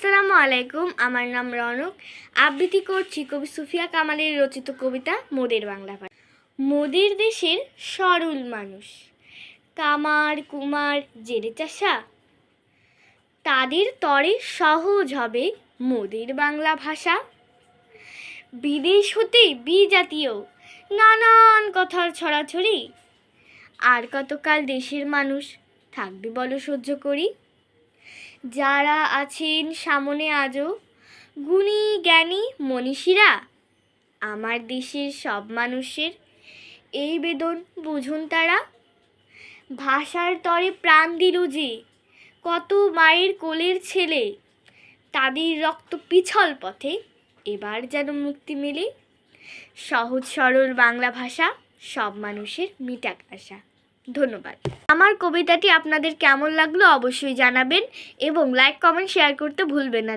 আসসালামু আলাইকুম, আমার নাম রনক। আবৃত্তি করছি কবি সুফিয়া কামালের রচিত কবিতা মোদের বাংলা ভাষা। মোদের দেশের সরল মানুষ, কামার, কুমার জেরে চাষা, তাদের তরে সহজ হবে মোদের বাংলা ভাষা। বিদেশ হতে বিজাতীয়, নানান কথার ছড়াছড়ি। আর কতকাল দেশের মানুষ থাকবে বলো সহ্য করি। যারা আছেন সামনে আজও, গুণী জ্ঞানী মনীষীরা, আমার দেশের সব মানুষের এই বেদন বুঝুন তারা। ভাষার তরে প্রাণ দিল যে, কত মায়ের কোলের ছেলে, তাদের রক্ত পিছল পথে এবার যেন মুক্তি মেলে। সহজ সরল বাংলা ভাষা সব মানুষের মিটাক আশা। ধন্যবাদ। আমার কবিতাটি আপনাদের কেমন লাগল অবশ্যই জানাবেন এবং লাইক কমেন্ট শেয়ার করতে ভুলবেন না।